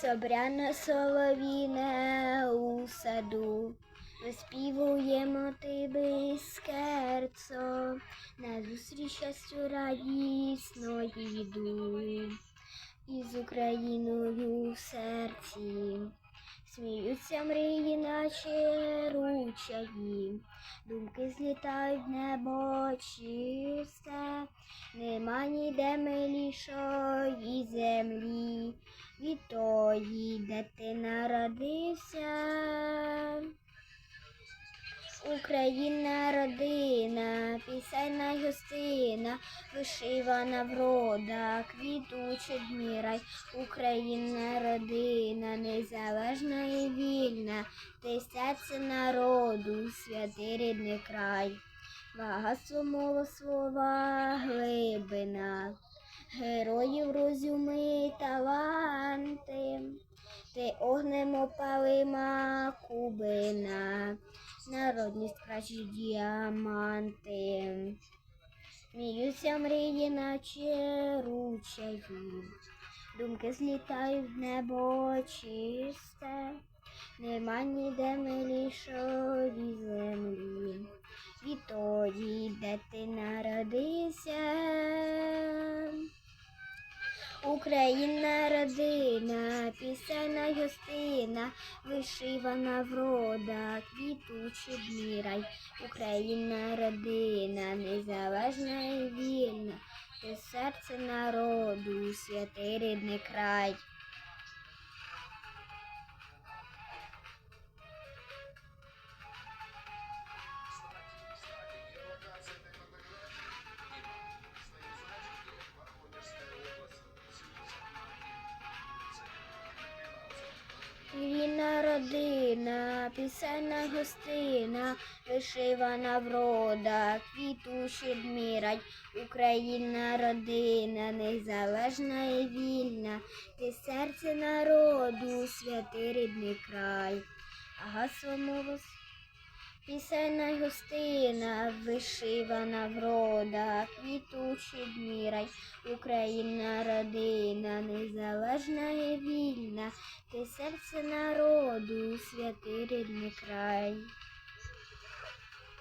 Собряне соловіне у саду, виспівуємо тебе скерцо, на зустріч щастю радісно йду, із Україною в серці. Сміються мрії, наче ручаї, думки злітають в небо чисте, нема ніде милішої землі, від тої, де ти народився. Україна родина, пісенна гостина, вишивана врода, квітучий дмірай, Україна родина, незалежна і вільна, ти серце народу, святий рідний край, багатство мова слова глибина, героїв розуми таланти, ти огнем опалима кубина народність кращі діаманти. Сміються мрії, наче ручаї, думки злітають в небо чисте, нема ніде милішої землі, від тої, де ти народився. Україна родина, пісенна юстина, вишивана врода, квітучий дмірай. Україна родина, незалежна і вільна, ти серце народу, святий рідний край. Родина, пісенна гостина, вишивана врода, квітуші дмірай, Україна родина, незалежна і вільна, ти серце народу, святий рідний край. Гасло мова Пісенна й гостина, вишивана врода, квітучі дні рай, Україна родина, незалежна і вільна, ти серце народу, святий рідний край.